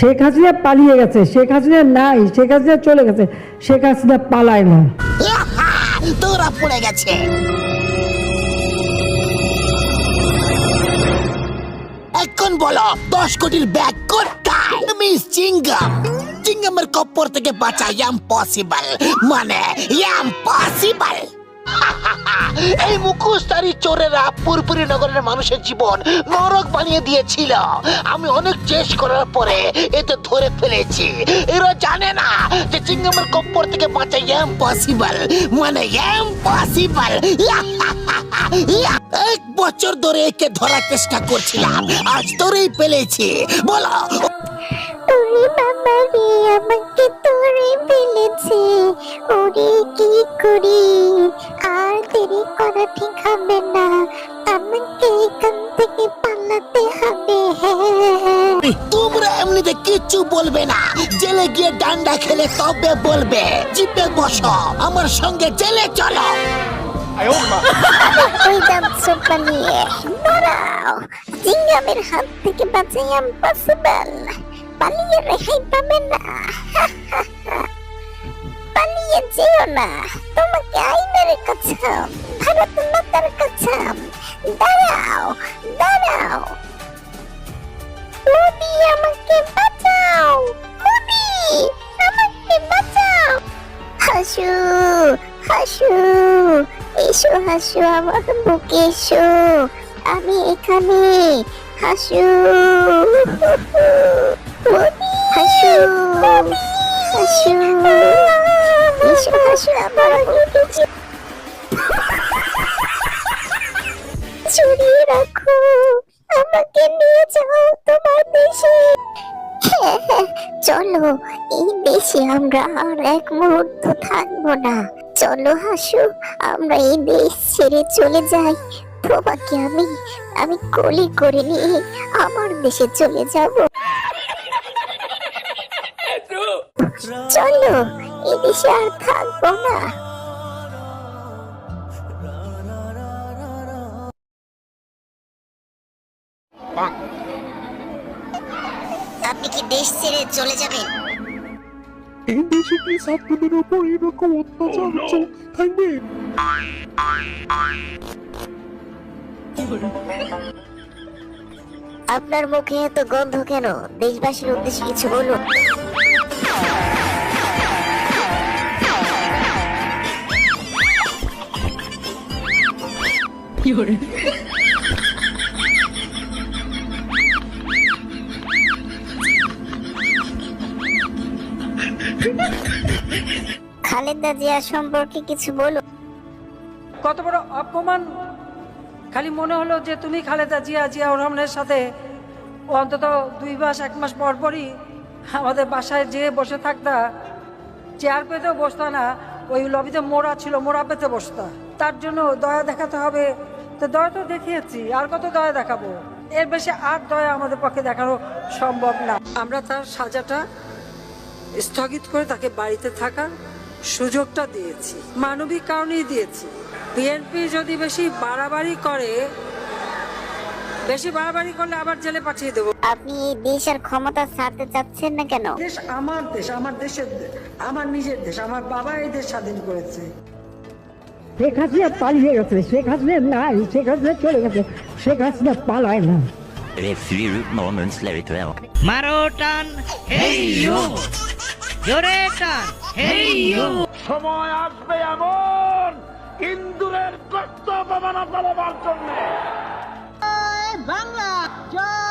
শেখ হাসিনা পালিয়ে গেছে, শেখ হাসিনা নাই, শেখ হাসিনা চলে গেছে, শেখ হাসিনা পালায় না। তোরা পড়ে গেছে। এখন বলো, দশ কোটির ব্যাগ কোথায়? মিস চিঙ্গাম চিঙ্গামের কপ্পর থেকে বাঁচা ইম্পসিবল মানে ইম্পসিবল এই মুখোশধারী চোরেরা পুরপুরি নগরের মানুষের জীবন নরক বানিয়ে দিয়েছিল। আমি অনেক চেষ্টা করার পরে এতে ধরে ফেলেছি। এরা জানে না যে চিঙ্গামের কপ্পর থেকে বাঁচা ইম্পসিবল মানে ইম্পসিবল এক বছর ধরে একে ধরার চেষ্টা করছিলাম। আজ ধরেই পেলেছি বলো। ওরে বাবা রে, আমাকে তোরে ফেলেছে। ওরে কি করি? করা ঠিক হবে না আমাকে এখান থেকে পালাতে হবে তোমরা এমনিতে কিচ্ছু বলবে না জেলে গিয়ে ডান্ডা খেলে তবে বলবে জিপে বসো আমার সঙ্গে জেলে চলো ওই পালিয়ে দাঁড়াও জিঙ্গামের হাত থেকে বাঁচাই ইম্পসিবল পালিয়ে রেহাই পাবে না পালিয়ে যেও না তোমাকে আইনের কাছাম কাছাম দাঁড়াও দাঁড়াও। মোদি আমাকে বাঁচাও। মোদি আমাকে বাঁচাও। হাসু হাসু এসো হাসু আমার বুকে এসো। আমি এখানে হাসু। হাসু হাসু। এসো হাসু আমার বুকে রাখো। আমাকে নিয়ে যাও তোমার দেশে। চলো এই দেশে আমরা আর এক মুহূর্ত থাকব না। চলো হাসু আমরা এই দেশ ছেড়ে চলে যাই। তোমাকে আমি আমি কলি করে নিয়ে আমার দেশে চলে যাব। চলো এই দেশে আর থাকব না। আপনি কি দেশ ছেড়ে চলে যাবেন? এই দেশে কি ছাত্রদের উপর এরকম অত্যাচার চলতে থাকবে? আপনার মুখে এত গন্ধ কেন? দেশবাসীর উদ্দেশ্যে কিছু বলুন। খালেদা জিয়া সম্পর্কে কিছু বলুন কত বড় অপমান। খালি মনে হলো যে তুমি খালেদা জিয়া, জিয়াউর রহমানের সাথে অন্তত দুই মাস, এক মাস পর পরই আমাদের বাসায় যেয়ে বসে থাকতা। চেয়ার পেতেও বসতা না, ওই লবিতে মোড়া ছিল, মোড়া পেতে বসতা। তার জন্য দয়া দেখাতে হবে। তো দয়া তো দেখিয়েছি, আর কত দয়া দেখাবো? এর বেশি আর দয়া আমাদের পক্ষে দেখানো সম্ভব না। আমরা তার সাজাটা স্থগিত করে তাকে বাড়িতে থাকার সুযোগটা দিয়েছি। মানবিক কারণেই দিয়েছি। বিএনপি যদি বেশি বাড়াবাড়ি করে বেশি বাড়াবাড়ি করলে আবার জেলে পাঠিয়ে দেবো। আপনি এই দেশ আর ক্ষমতা ছাড়তে চাচ্ছেন না কেন? দেশ আমার দেশ আমার দেশের আমার নিজের দেশ আমার বাবা এই দেশ স্বাধীন করেছে। শেখ হাসিনা পালিয়ে গেছে শেখ হাসিনা নাই শেখ হাসিনা চলে গেছে শেখ হাসিনা পালায় না। A few moments later. মারো টান হেই ইউ জোরে টান হেই ইউ সময় আসবে এমন ইন্দুরের কষ্ট অপমান চালাবার জন্য বাংলা জয়